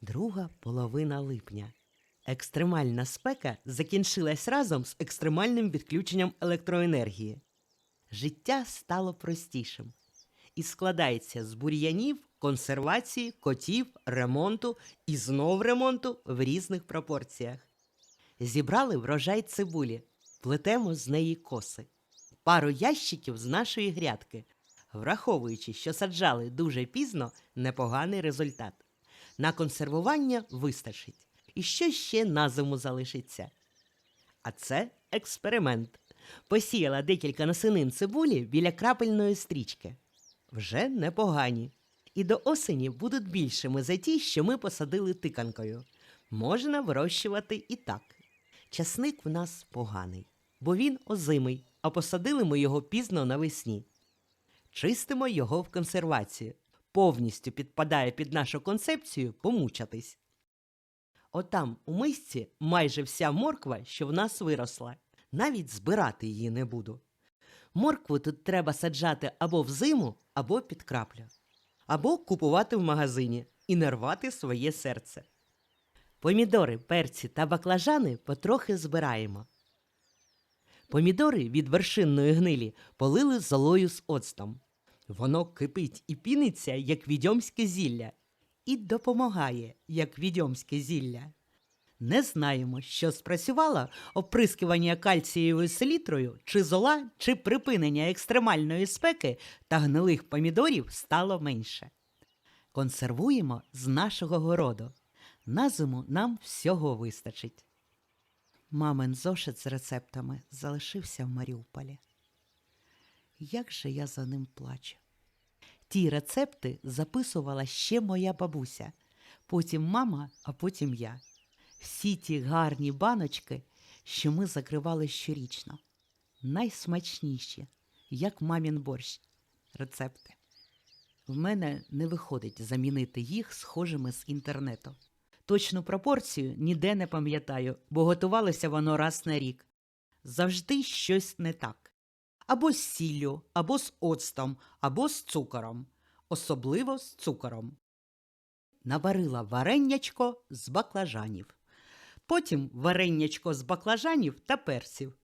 Друга половина липня. Екстремальна спека закінчилась разом з екстремальним відключенням електроенергії. Життя стало простішим і складається з бур'янів, консервації, котів, ремонту і знов ремонту в різних пропорціях. Зібрали врожай цибулі, плетемо з неї коси, пару ящиків з нашої грядки, враховуючи, що саджали дуже пізно, непоганий результат. На консервування вистачить. І що ще на зиму залишиться? А це експеримент. Посіяла декілька насинин цибулі біля крапельної стрічки. Вже непогані. І до осені будуть більшими за ті, що ми посадили тиканкою. Можна вирощувати і так. Часник в нас поганий, бо він озимий, а посадили ми його пізно навесні. Чистимо його в консервацію. Повністю підпадає під нашу концепцію помучатись. Отам у мисці майже вся морква, що в нас виросла. Навіть збирати її не буду. Моркву тут треба саджати або взиму, або під краплю, або купувати в магазині і не рвати своє серце. Помідори, перці та баклажани потрохи збираємо. Помідори від вершинної гнилі полили золою з оцтом. Воно кипить і піниться, як відьомське зілля, і допомагає, як відьомське зілля. Не знаємо, що спрацювало оприскування кальцієвою селітрою, чи зола, чи припинення екстремальної спеки та гнилих помідорів стало менше. Консервуємо з нашого городу. На зиму нам всього вистачить. Мамин зошит з рецептами залишився в Маріуполі. Як же я за ним плачу. Ті рецепти записувала ще моя бабуся, потім мама, а потім я. Всі ті гарні баночки, що ми закривали щорічно. Найсмачніші, як мамін борщ, рецепти. В мене не виходить замінити їх схожими з інтернету. Точну пропорцію ніде не пам'ятаю, бо готувалося воно раз на рік. Завжди щось не так. Або з сіллю, або з оцтом, або з цукором. Особливо з цукором. Наварила вареннячко з баклажанів. Потім вареннячко з баклажанів та перців.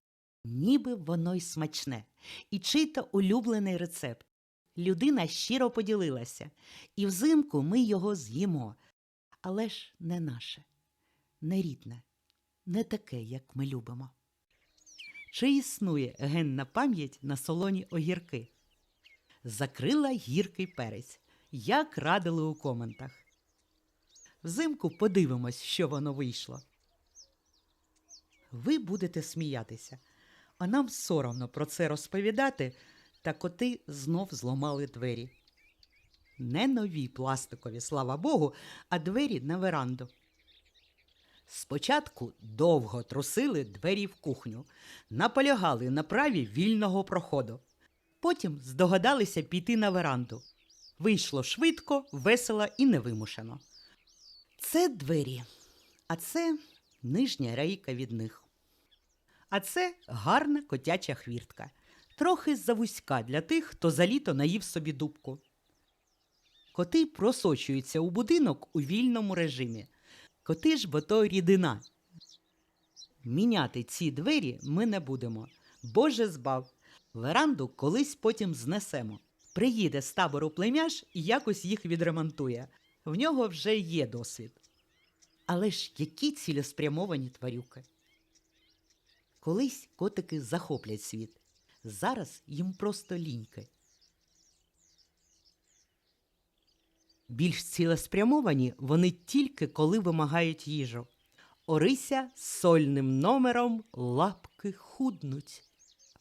Ніби воно й смачне. І чий-то улюблений рецепт. Людина щиро поділилася, і взимку ми його з'їмо. Але ж не наше, не рідне, не таке, як ми любимо. Чи існує генна пам'ять на солоні огірки? Закрила гіркий перець, як радили у коментах. Взимку подивимось, що воно вийшло. Ви будете сміятися, а нам соромно про це розповідати, та коти знов зламали двері. Не нові пластикові, слава Богу, а двері на веранду. Спочатку довго трусили двері в кухню, наполягали на праві вільного проходу. Потім здогадалися піти на веранду. Вийшло швидко, весело і невимушено. Це двері, а це нижня рейка від них. А це гарна котяча хвіртка, трохи завузька для тих, хто за літо наїв собі дубку. Коти просочуються у будинок у вільному режимі. Коти ж бо то рідина. Міняти ці двері ми не будемо. Боже збав. Веранду колись потім знесемо. Приїде з табору племяш і якось їх відремонтує. В нього вже є досвід. Але ж які цілеспрямовані тварюки. Колись котики захоплять світ. Зараз їм просто ліньки. Більш цілеспрямовані вони тільки коли вимагають їжу. Орися з сольним номером лапки худнуть.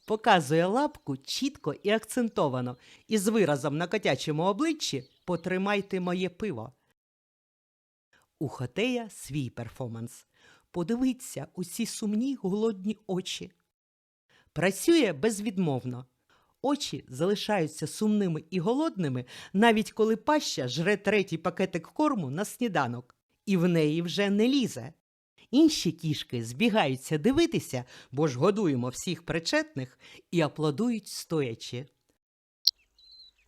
Показує лапку чітко і акцентовано, і з виразом на котячому обличчі Потримайте моє пиво. У Хотея свій перформанс. Подивіться у ці сумні голодні очі. Працює безвідмовно. Очі залишаються сумними і голодними, навіть коли паща жре третій пакетик корму на сніданок, і в неї вже не лізе. Інші кішки збігаються дивитися, бо ж годуємо всіх причетних і аплодують стоячи.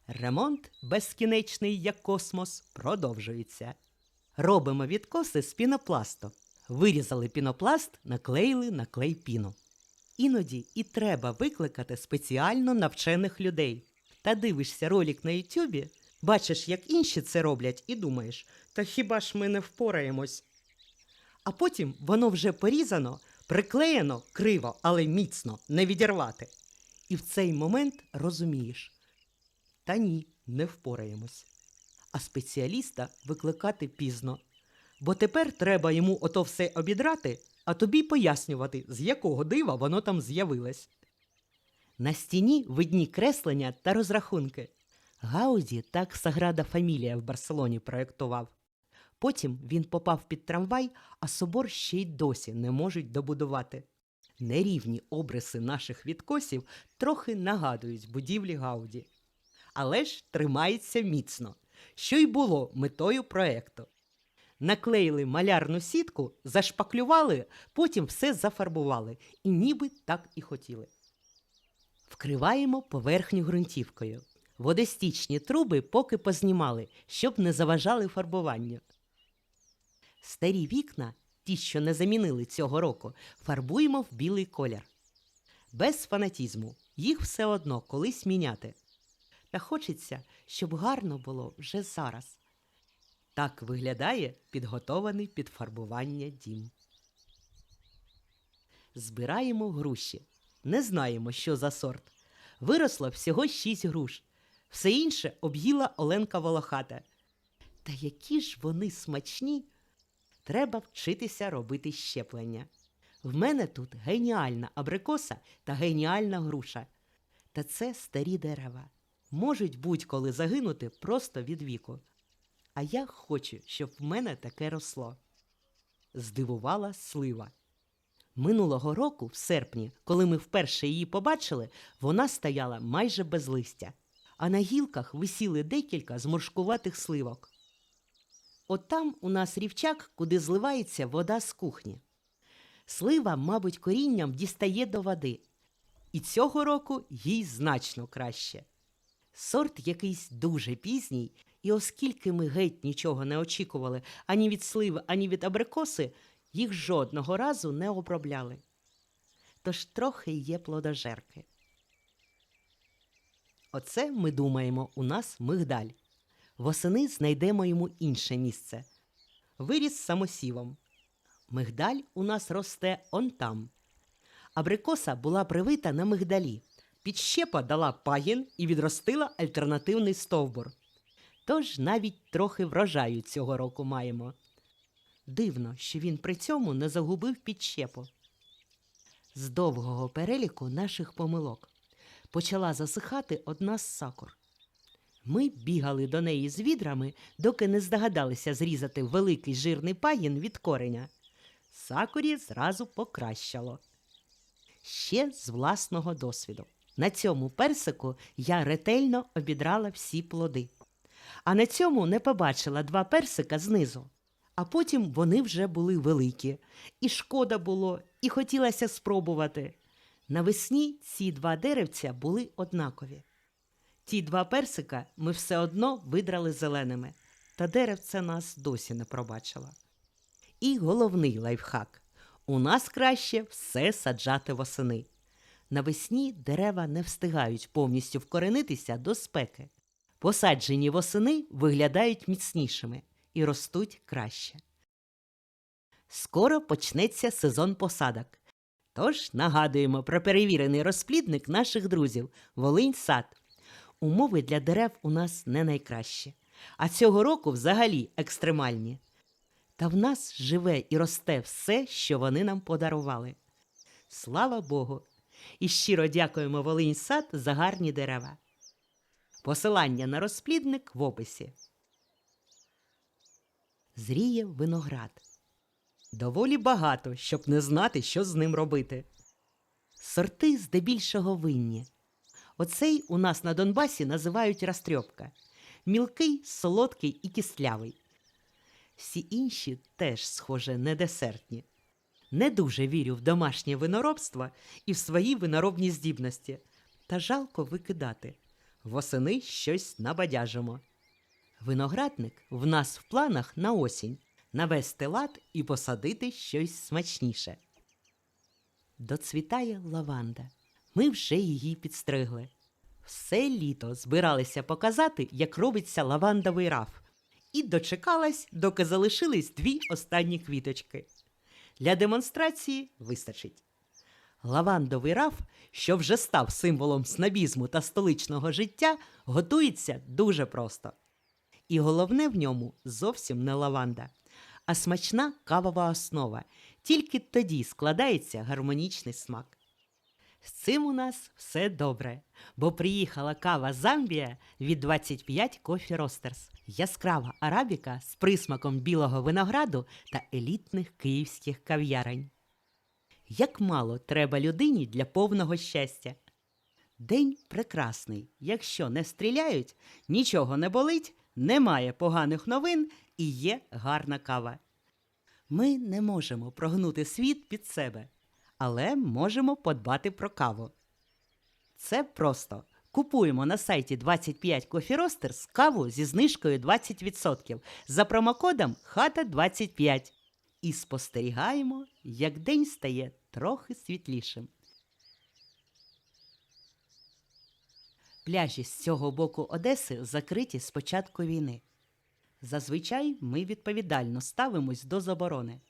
Ремонт, безкінечний як космос, продовжується. Робимо відкоси з пінопласту. Вирізали пінопласт, наклеїли на клей піну. Іноді і треба викликати спеціально навчених людей. Та дивишся ролик на Ютубі, бачиш, як інші це роблять, і думаєш, та хіба ж ми не впораємось? А потім воно вже порізано, приклеєно криво, але міцно, не відірвати. І в цей момент розумієш, та ні, не впораємось. А спеціаліста викликати пізно. Бо тепер треба йому ото все обідрати, а тобі пояснювати, з якого дива воно там з'явилось. На стіні видні креслення та розрахунки. Гауді так Саграда Фамілія в Барселоні проєктував. Потім він попав під трамвай, а собор ще й досі не можуть добудувати. Нерівні обриси наших відкосів трохи нагадують будівлі Гауді. Але ж тримається міцно, що й було метою проекту. Наклеїли малярну сітку, зашпаклювали, потім все зафарбували, і ніби так і хотіли. Вкриваємо поверхню ґрунтівкою. Водостічні труби поки познімали, щоб не заважали фарбуванню. Старі вікна, ті, що не замінили цього року, фарбуємо в білий колір. Без фанатізму, їх все одно колись міняти. Та хочеться, щоб гарно було вже зараз. Так виглядає підготований під фарбування дім. Збираємо груші. Не знаємо, що за сорт. Виросло всього шість груш. Все інше об'їла Оленка Волохата. Та які ж вони смачні! Треба вчитися робити щеплення. В мене тут геніальна абрикоса та геніальна груша. Та це старі дерева. Можуть будь-коли загинути просто від віку. А я хочу, щоб в мене таке росло. Здивувала слива. Минулого року, в серпні, коли ми вперше її побачили, вона стояла майже без листя, а на гілках висіли декілька зморшкуватих сливок. От там у нас рівчак, куди зливається вода з кухні. Слива, мабуть, корінням дістає до води. І цього року їй значно краще. Сорт якийсь дуже пізній, і оскільки ми геть нічого не очікували ані від сливи, ані від абрикоси, їх жодного разу не обробляли. Тож трохи є плодожерки. Оце ми думаємо, у нас мигдаль. Восени знайдемо йому інше місце. Виріс самосівом. Мигдаль у нас росте он там. Абрикоса була привита на мигдалі. Підщепа дала пагін і відростила альтернативний стовбур. Тож навіть трохи врожаю цього року маємо. Дивно, що він при цьому не загубив підщепу. З довгого переліку наших помилок почала засихати одна з сакур. Ми бігали до неї з відрами, доки не здогадалися зрізати великий жирний пагін від кореня. Сакурі зразу покращало. Ще з власного досвіду. На цьому персику я ретельно обідрала всі плоди. А на цьому не побачила два персика знизу. А потім вони вже були великі, і шкода було, і хотілося спробувати. Навесні ці два деревця були однакові. Ті два персика ми все одно видрали зеленими, та деревце нас досі не пробачило. І головний лайфхак у нас краще все саджати восени. Навесні дерева не встигають повністю вкоренитися до спеки. Посаджені восени виглядають міцнішими і ростуть краще. Скоро почнеться сезон посадок. Тож нагадуємо про перевірений розплідник наших друзів Волинь сад. Умови для дерев у нас не найкращі, а цього року взагалі екстремальні. Та в нас живе і росте все, що вони нам подарували. Слава Богу! І щиро дякуємо Волинь сад за гарні дерева. Посилання на розплідник в описі. Зріє виноград. Доволі багато, щоб не знати, що з ним робити. Сорти здебільшого винні. Оцей у нас на Донбасі називають растрьопка. Мілкий, солодкий і кислявий. Всі інші теж, схоже, не десертні. Не дуже вірю в домашнє виноробство і в свої виноробні здібності. Та жалко викидати. Восени щось набадяжимо. Виноградник в нас в планах на осінь навести лад і посадити щось смачніше. Доцвітає лаванда. Ми вже її підстригли. Все літо збиралися показати, як робиться лавандовий раф, і дочекалась, доки залишились дві останні квіточки. Для демонстрації вистачить. Лавандовий раф, що вже став символом снобізму та столичного життя, готується дуже просто. І головне в ньому зовсім не лаванда, а смачна кавова основа. Тільки тоді складається гармонічний смак. З цим у нас все добре, бо приїхала кава Замбія від 25 Coffee Roasters. Яскрава арабіка з присмаком білого винограду та елітних київських кав'ярень. Як мало треба людині для повного щастя. День прекрасний. Якщо не стріляють, нічого не болить, немає поганих новин і є гарна кава. Ми не можемо прогнути світ під себе, але можемо подбати про каву. Це просто. Купуємо на сайті 25 Coffee Roasters каву зі знижкою 20% за промокодом ХАТА25 і спостерігаємо, як день стає трохи світлішим. Пляжі з цього боку Одеси закриті з початку війни. Зазвичай ми відповідально ставимось до заборони.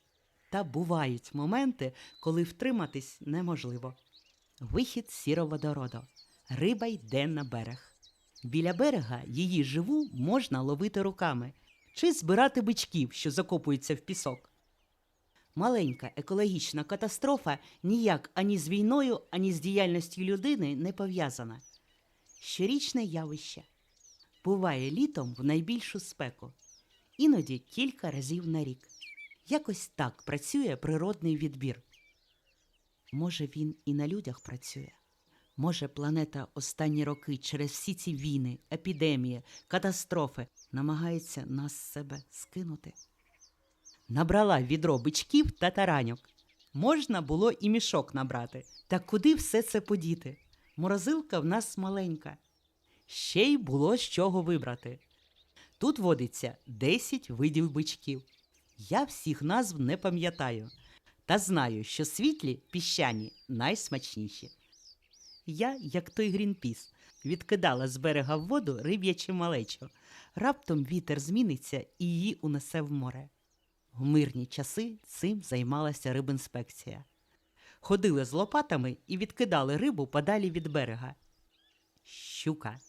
Та бувають моменти, коли втриматись неможливо. Вихід сіроводороду. Риба йде на берег. Біля берега її живу можна ловити руками чи збирати бичків, що закопуються в пісок. Маленька екологічна катастрофа ніяк ані з війною, ані з діяльністю людини не пов'язана. Щорічне явище буває літом в найбільшу спеку, іноді кілька разів на рік. Якось так працює природний відбір. Може, він і на людях працює. Може, планета останні роки через всі ці війни, епідемії, катастрофи намагається нас себе скинути. Набрала відро бичків та тараньок. Можна було і мішок набрати. Та куди все це подіти? Морозилка в нас маленька. Ще й було з чого вибрати. Тут водиться 10 видів бичків. Я всіх назв не пам'ятаю, та знаю, що світлі піщані найсмачніші. Я, як той Грінпіс, відкидала з берега в воду риб'яче малечо. Раптом вітер зміниться і її унесе в море. В мирні часи цим займалася рибінспекція. Ходили з лопатами і відкидали рибу подалі від берега. Щука.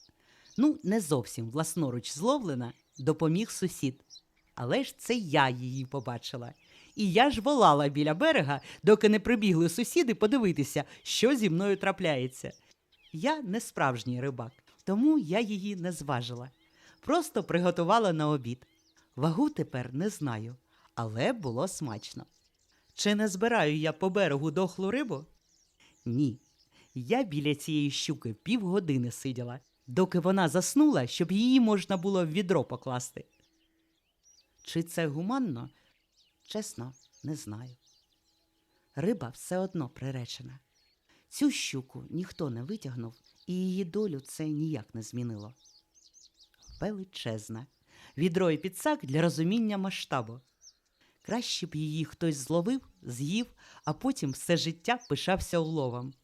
Ну, не зовсім власноруч зловлена, допоміг сусід. Але ж це я її побачила. І я ж волала біля берега, доки не прибігли сусіди подивитися, що зі мною трапляється. Я не справжній рибак, тому я її не зважила. Просто приготувала на обід. Вагу тепер не знаю, але було смачно. Чи не збираю я по берегу дохлу рибу? Ні. Я біля цієї щуки півгодини сиділа, доки вона заснула, щоб її можна було в відро покласти. Чи це гуманно? Чесно, не знаю. Риба все одно приречена. Цю щуку ніхто не витягнув, і її долю це ніяк не змінило. Величезна. Відро і підсак для розуміння масштабу. Краще б її хтось зловив, з'їв, а потім все життя пишався уловом.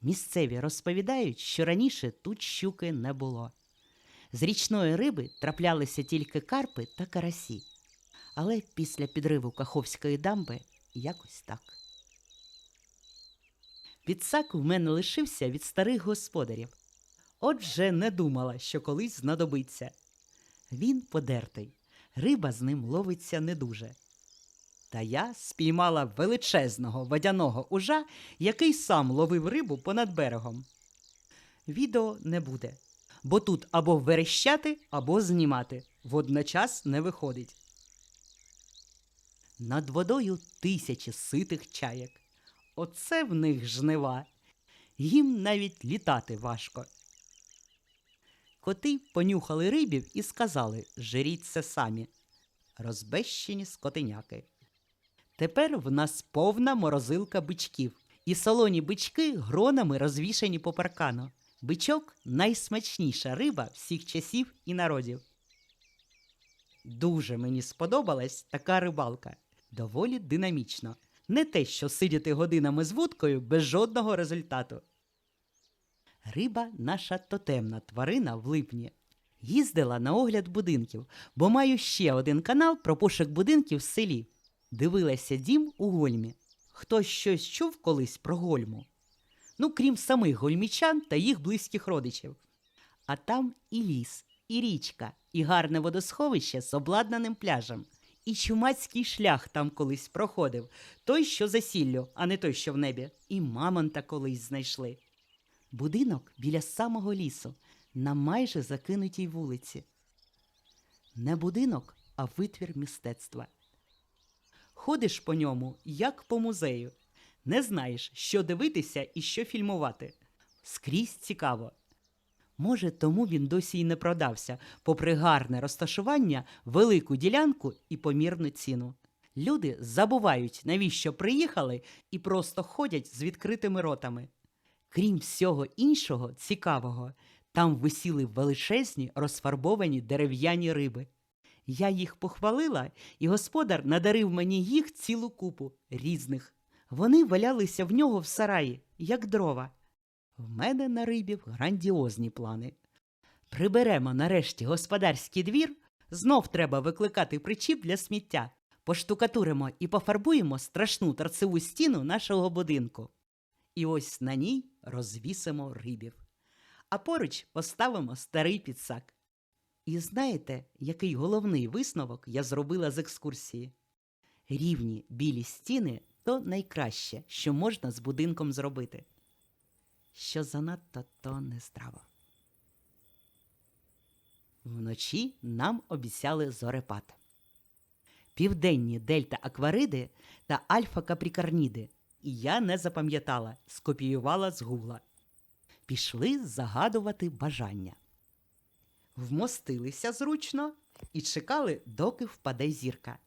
Місцеві розповідають, що раніше тут щуки не було. З річної риби траплялися тільки карпи та карасі. Але після підриву Каховської дамби якось так. Підсак в мене лишився від старих господарів. Отже, не думала, що колись знадобиться. Він подертий, риба з ним ловиться не дуже. Та я спіймала величезного водяного ужа, який сам ловив рибу понад берегом. Відео не буде, бо тут або верещати, або знімати. Водночас не виходить. Над водою тисячі ситих чаєк. Оце в них жнива. Їм навіть літати важко. Коти понюхали рибів і сказали Жеріть самі. Розбещені скотиняки. Тепер в нас повна морозилка бичків, і солоні бички гронами розвішані по паркану. Бичок найсмачніша риба всіх часів і народів. Дуже мені сподобалась така рибалка. Доволі динамічно. Не те, що сидіти годинами з вудкою без жодного результату. Риба наша тотемна тварина в липні. Їздила на огляд будинків, бо маю ще один канал про пошук будинків в селі. Дивилася дім у гольмі. Хтось щось чув колись про гольму? Ну, крім самих гольмічан та їх близьких родичів. А там і ліс, і річка, і гарне водосховище з обладнаним пляжем. І чумацький шлях там колись проходив, той, що за сіллю, а не той, що в небі. І мамонта колись знайшли. Будинок біля самого лісу, на майже закинутій вулиці. Не будинок, а витвір мистецтва. Ходиш по ньому, як по музею. Не знаєш, що дивитися і що фільмувати. Скрізь цікаво. Може, тому він досі й не продався, попри гарне розташування, велику ділянку і помірну ціну. Люди забувають, навіщо приїхали, і просто ходять з відкритими ротами. Крім всього іншого цікавого, там висіли величезні розфарбовані дерев'яні риби. Я їх похвалила, і господар надарив мені їх цілу купу різних. Вони валялися в нього в сараї, як дрова. В мене на рибів грандіозні плани. Приберемо нарешті господарський двір, знов треба викликати причіп для сміття, поштукатуримо і пофарбуємо страшну торцеву стіну нашого будинку. І ось на ній розвісимо рибів. А поруч поставимо старий підсак. І знаєте, який головний висновок я зробила з екскурсії? Рівні білі стіни то найкраще, що можна з будинком зробити. Що занадто то нездраво. Вночі нам обіцяли зорепад. Південні дельта аквариди та альфа капрікарніди. І я не запам'ятала, скопіювала з гугла. Пішли загадувати бажання. Вмостилися зручно і чекали, доки впаде зірка.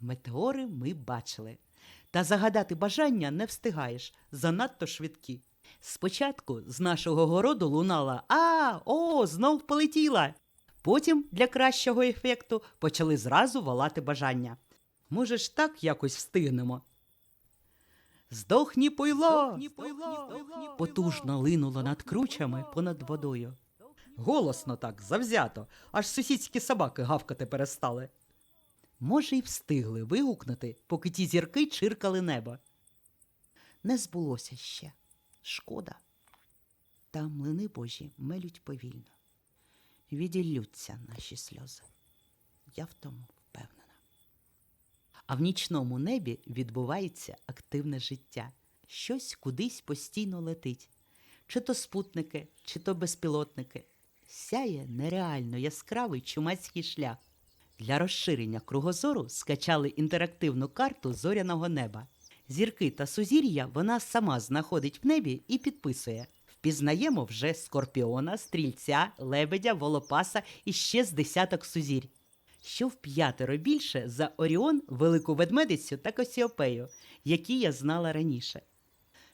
Метеори ми бачили. Та загадати бажання не встигаєш, занадто швидкі. Спочатку з нашого городу лунала А, о, знов полетіла. Потім для кращого ефекту почали зразу волати бажання. Може ж так якось встигнемо. Здохні пойло! Потужно линуло над кручами понад водою. Голосно так, завзято, аж сусідські собаки гавкати перестали. Може, й встигли вигукнути, поки ті зірки чиркали небо. Не збулося ще. Шкода. Та млини божі мелють повільно. Віділлються наші сльози. Я в тому впевнена. А в нічному небі відбувається активне життя. Щось кудись постійно летить. Чи то спутники, чи то безпілотники. Сяє нереально яскравий чумацький шлях. Для розширення кругозору скачали інтерактивну карту зоряного неба. Зірки та сузір'я вона сама знаходить в небі і підписує. Впізнаємо вже скорпіона, стрільця, лебедя, волопаса і ще з десяток сузірь. Що в п'ятеро більше за Оріон, Велику Ведмедицю та Косіопею, які я знала раніше.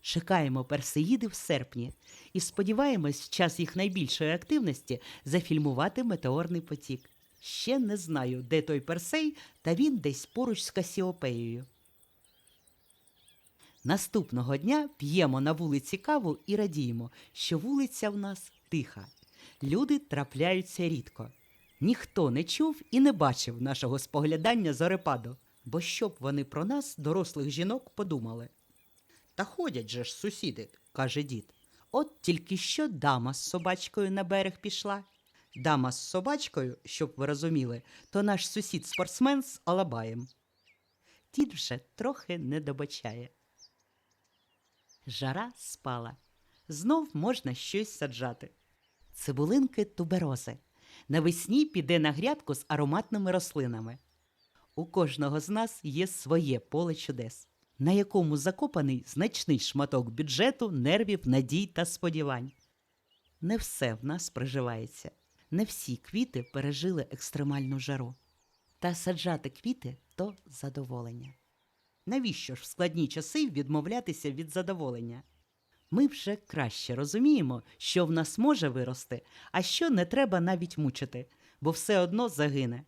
Чекаємо персеїди в серпні і сподіваємось в час їх найбільшої активності зафільмувати метеорний потік. Ще не знаю, де той персей, та він десь поруч з Касіопеєю. Наступного дня п'ємо на вулиці каву і радіємо, що вулиця в нас тиха. Люди трапляються рідко. Ніхто не чув і не бачив нашого споглядання зорепаду, бо що б вони про нас, дорослих жінок, подумали. Та ходять же ж сусіди, каже дід. От тільки що дама з собачкою на берег пішла. Дама з собачкою, щоб ви розуміли, то наш сусід спортсмен з Алабаєм. Дід вже трохи не добачає. Жара спала. Знов можна щось саджати. Цибулинки туберози. Навесні піде на грядку з ароматними рослинами. У кожного з нас є своє поле чудес, на якому закопаний значний шматок бюджету, нервів, надій та сподівань. Не все в нас приживається, не всі квіти пережили екстремальну жару. Та саджати квіти то задоволення. Навіщо ж в складні часи відмовлятися від задоволення? Ми вже краще розуміємо, що в нас може вирости, а що не треба навіть мучити, бо все одно загине.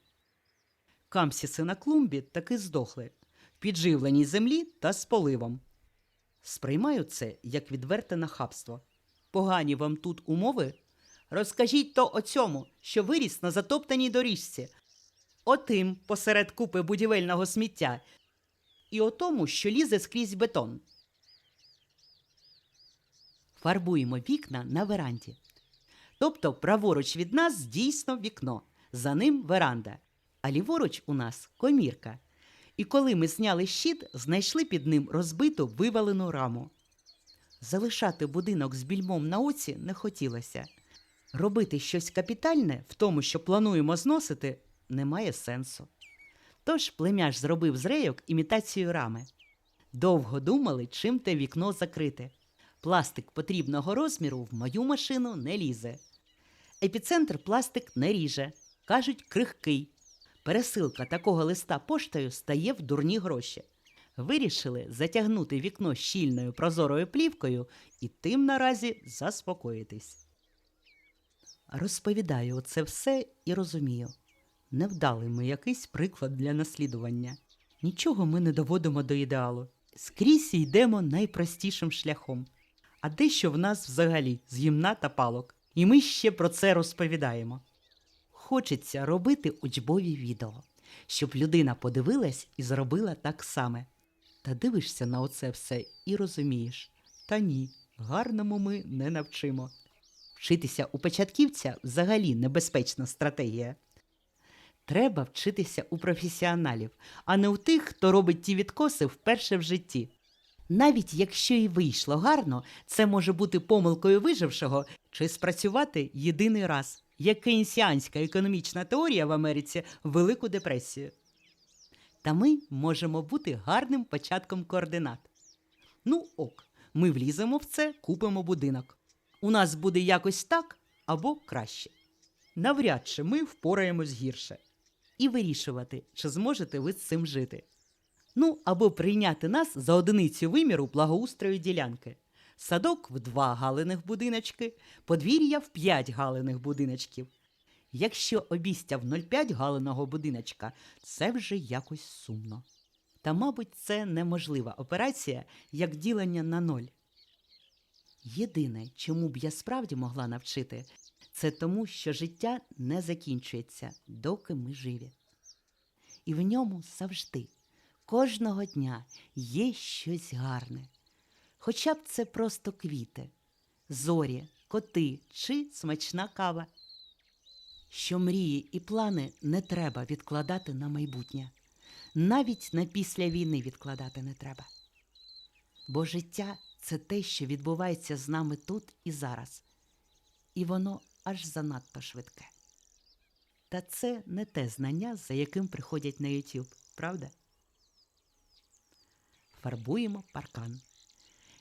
Камсіси на клумбі таки здохли, підживленій землі та з поливом. Сприймаю це як відверте нахабство. Погані вам тут умови? Розкажіть то о цьому, що виріс на затоптаній доріжці, отим посеред купи будівельного сміття, і о тому, що лізе скрізь бетон. Фарбуємо вікна на веранді. Тобто праворуч від нас дійсно вікно, за ним веранда, а ліворуч у нас комірка. І коли ми зняли щит, знайшли під ним розбиту вивалену раму. Залишати будинок з більмом на оці не хотілося. Робити щось капітальне в тому, що плануємо зносити, немає сенсу. Тож племяш зробив з рейок імітацію рами. Довго думали, чим те вікно закрити. Пластик потрібного розміру в мою машину не лізе. Епіцентр пластик не ріже. Кажуть, крихкий. Пересилка такого листа поштою стає в дурні гроші. Вирішили затягнути вікно щільною прозорою плівкою і тим наразі заспокоїтись. Розповідаю оце все і розумію. Невдалий ми якийсь приклад для наслідування. Нічого ми не доводимо до ідеалу. Скрізь йдемо найпростішим шляхом. А дещо в нас взагалі з гімна та палок. І ми ще про це розповідаємо. Хочеться робити учбові відео, щоб людина подивилась і зробила так саме. Та дивишся на оце все і розумієш. Та ні, гарному ми не навчимо. Вчитися у початківця взагалі небезпечна стратегія. Треба вчитися у професіоналів, а не у тих, хто робить ті відкоси вперше в житті. Навіть якщо і вийшло гарно, це може бути помилкою вижившого чи спрацювати єдиний раз, як кейнсіанська економічна теорія в Америці Велику депресію. Та ми можемо бути гарним початком координат. Ну ок, ми вліземо в це, купимо будинок. У нас буде якось так або краще. Навряд чи ми впораємось гірше. І вирішувати, чи зможете ви з цим жити. Ну, або прийняти нас за одиницю виміру благоустрою ділянки. Садок в два галиних будиночки, подвір'я в п'ять галиних будиночків. Якщо обістя в 0,5 галиного будиночка, це вже якось сумно. Та, мабуть, це неможлива операція, як ділення на ноль. Єдине, чому б я справді могла навчити, це тому, що життя не закінчується, доки ми живі. І в ньому завжди, кожного дня є щось гарне. Хоча б це просто квіти, зорі, коти чи смачна кава. Що мрії і плани не треба відкладати на майбутнє. Навіть на після війни відкладати не треба. Бо життя це те, що відбувається з нами тут і зараз. І воно аж занадто швидке. Та це не те знання, за яким приходять на YouTube, правда? Фарбуємо паркан.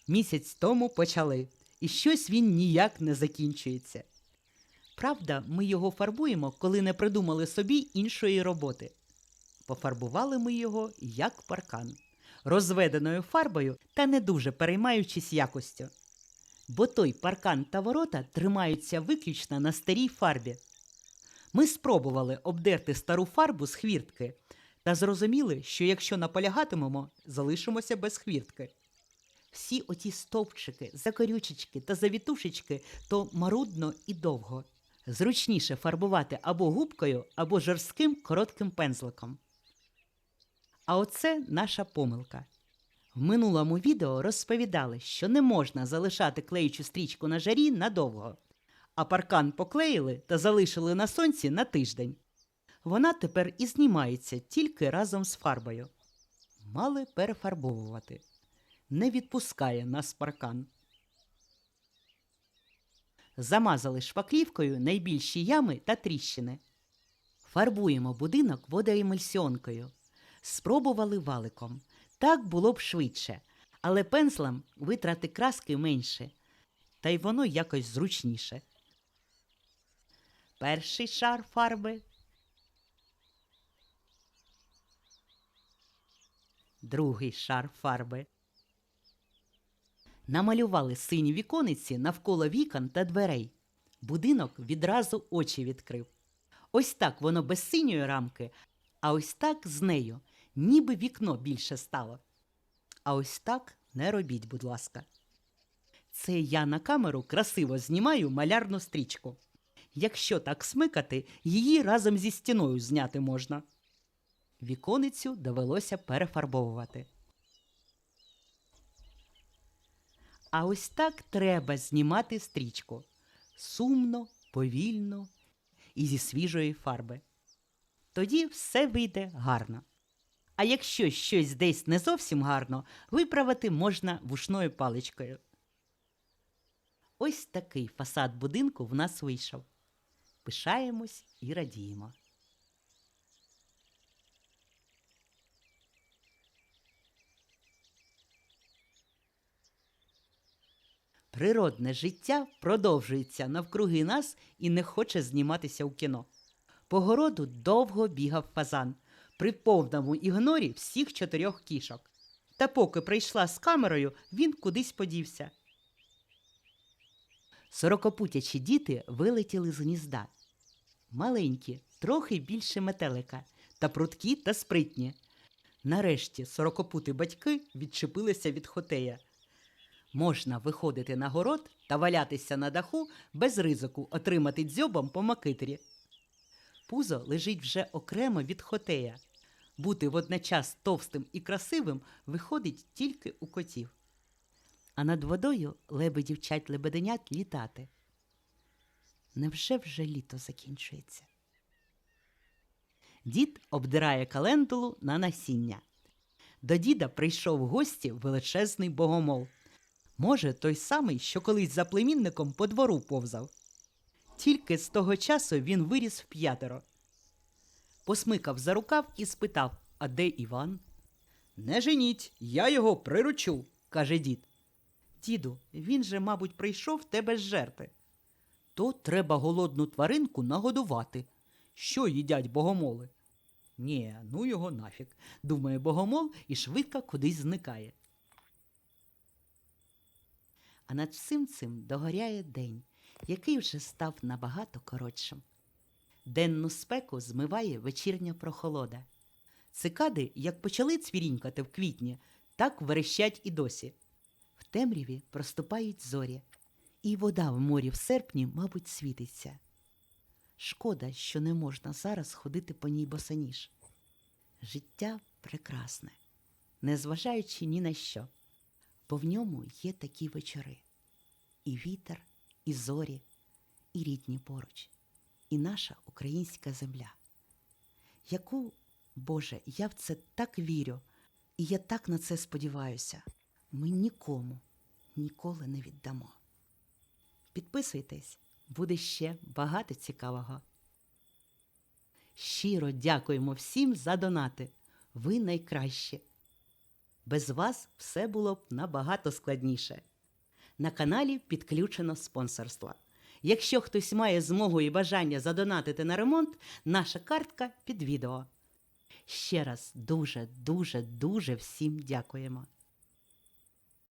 Місяць тому почали, і щось він ніяк не закінчується. Правда, ми його фарбуємо, коли не придумали собі іншої роботи. Пофарбували ми його як паркан, розведеною фарбою та не дуже переймаючись якостю. Бо той паркан та ворота тримаються виключно на старій фарбі. Ми спробували обдерти стару фарбу з хвіртки та зрозуміли, що якщо наполягатимемо, залишимося без хвіртки. Всі оті стовпчики, закорючечки та завітушечки то марудно і довго. Зручніше фарбувати або губкою, або жорстким коротким пензликом. А оце наша помилка. В минулому відео розповідали, що не можна залишати клеючу стрічку на жарі надовго, а паркан поклеїли та залишили на сонці на тиждень. Вона тепер і знімається тільки разом з фарбою. Мали перефарбовувати. Не відпускає нас паркан. Замазали шпаклівкою найбільші ями та тріщини. Фарбуємо будинок водоемульсіонкою. Спробували валиком. Так було б швидше, але пензлем витрати краски менше, та й воно якось зручніше. Перший шар фарби. Другий шар фарби. Намалювали сині вікониці навколо вікон та дверей. Будинок відразу очі відкрив. Ось так воно без синьої рамки, А ось так з нею, ніби вікно більше стало. А ось так не робіть, будь ласка. Це я на камеру красиво знімаю малярну стрічку. Якщо так смикати, її разом зі стіною зняти можна. Віконицю довелося перефарбовувати. А ось так треба знімати стрічку. Сумно, повільно і зі свіжої фарби. Тоді все вийде гарно. А якщо щось десь не зовсім гарно, виправити можна вушною паличкою. Ось такий фасад будинку в нас вийшов. Пишаємось і радіємо. Природне життя продовжується навкруги нас і не хоче зніматися у кіно. По городу довго бігав фазан при повному ігнорі всіх чотирьох кішок. Та поки прийшла з камерою, він кудись подівся. Сорокопутячі діти вилетіли з гнізда. Маленькі, трохи більше метелика, та прудкі та спритні. Нарешті сорокопути батьки відчепилися від хотея. Можна виходити на город та валятися на даху без ризику отримати дзьобом по макитрі. Пузо лежить вже окремо від хотея. Бути водночас товстим і красивим виходить тільки у котів. А над водою лебедів вчать лебеденят літати. Невже вже літо закінчується? Дід обдирає календулу на насіння. До діда прийшов в гості величезний богомол. Може, той самий, що колись за племінником по двору повзав. Тільки з того часу він виріс в п'ятеро. Посмикав за рукав і спитав, а де Іван? Не женіть, я його приручу, каже дід. Діду, він же, мабуть, прийшов тебе з жерти. То треба голодну тваринку нагодувати. Що їдять богомоли? Ні, ну його нафіг, думає богомол і швидко кудись зникає. Над всім цим догоряє день, який вже став набагато коротшим. Денну спеку змиває вечірня прохолода. Цикади, як почали цвірінькати в квітні, так верещать і досі. В темряві проступають зорі, і вода в морі в серпні, мабуть, світиться. Шкода, що не можна зараз ходити по ній босоніж. Життя прекрасне, незважаючи ні на що, бо в ньому є такі вечори. І вітер, і зорі, і рідні поруч, і наша українська земля, яку, Боже, я в це так вірю, і я так на це сподіваюся, ми нікому ніколи не віддамо. Підписуйтесь, буде ще багато цікавого. Щиро дякуємо всім за донати. Ви найкращі. Без вас все було б набагато складніше. На каналі підключено спонсорство. Якщо хтось має змогу і бажання задонатити на ремонт, наша картка під відео. Ще раз дуже, дуже, дуже всім дякуємо.